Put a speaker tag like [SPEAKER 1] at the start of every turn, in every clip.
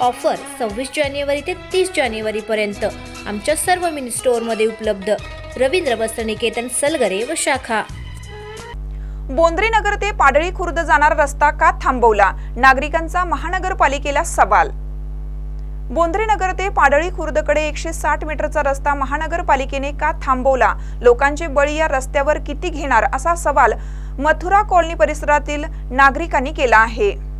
[SPEAKER 1] Offer सव्वीस जानेवारी ते तीस जानेवारीपर्यंत आमच्या सर्व मिनी स्टोअरमध्ये उपलब्ध. रवींद्र वस्त्रनिकेतन सलगरे व शाखा.
[SPEAKER 2] बोंद्रेनगर ते पाडळी खुर्द जाणारा रस्ता का थांबवला? नागरिकांचा महानगरपालिकेला सवाल. बोंद्रेनगर ते पाडळी खुर्दकडे एकशे साठ मीटरचा रस्ता महानगरपालिकेने का थांबवला? लोकांचे बळी या रस्त्यावर किती घेणार? असा सवाल मथुरा कॉलनी परिसरातील नागरिकांनी केला आहे.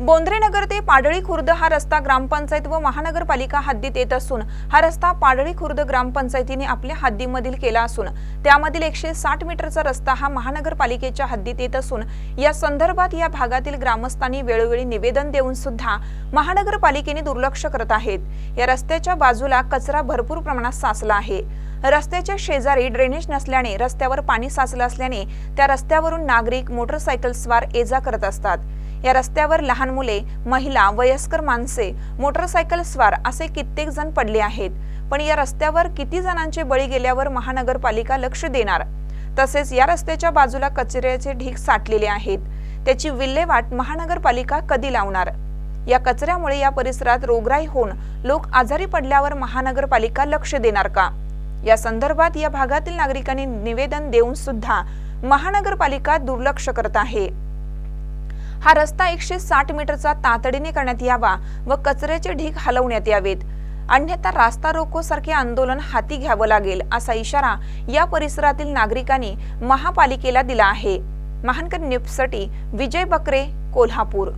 [SPEAKER 2] बोंद्रेनगर ते पाडळी खुर्द हा रस्ता ग्रामपंचायत व महानगरपालिका हद्दीत येत असून हा रस्ता पाडळी खुर्द ग्रामपंचायतीने आपल्या हद्दीमधील केला असून त्यामधील एकशे साठ मीटरचा रस्ता हा महानगरपालिकेच्या हद्दीत येत असून या संदर्भात या भागातील ग्रामस्थांनी वेळोवेळी निवेदन देऊन सुद्धा महानगरपालिकेने दुर्लक्ष करत आहेत. या रस्त्याच्या बाजूला कचरा भरपूर प्रमाणात साचला आहे. रस्त्याच्या शेजारी ड्रेनेज नसल्याने रस्त्यावर पाणी साचलं असल्याने त्या रस्त्यावरून नागरिक मोटरसायकल स्वार ये जा करत असतात. या रस्त्यावर लहान मुले महिला वयस्कर माणसे मोटरसायकल स्वार असे कित्येक जण पडले आहेत. पण या रस्त्यावर किती जणांचे बळी गेल्यावर महानगरपालिका लक्ष देणार? तसेच या रस्त्याच्या बाजूला कचऱ्याचे ढीग साठलेले आहेत. त्याची विल्हेवाट महानगरपालिका कधी लावणार? या कचऱ्यामुळे या परिसरात रोगराई होऊन लोक आजारी पडल्यावर महानगरपालिका लक्ष देणार का? या संदर्भात या भागातील नागरिकांनी निवेदन देऊन सुद्धा महानगरपालिका दुर्लक्ष करत आहे. हा रस्ता एकशे साठ मीटरचा तातडीने करण्यात यावा व कचऱ्याचे ढीग हलवण्यात यावेत. अन्यथा रास्ता रोको सारखे आंदोलन हाती घ्यावं लागेल असा इशारा या परिसरातील नागरिकांनी महापालिकेला दिला आहे. महानकर न्यूजसाठी विजय बकरे कोल्हापूर.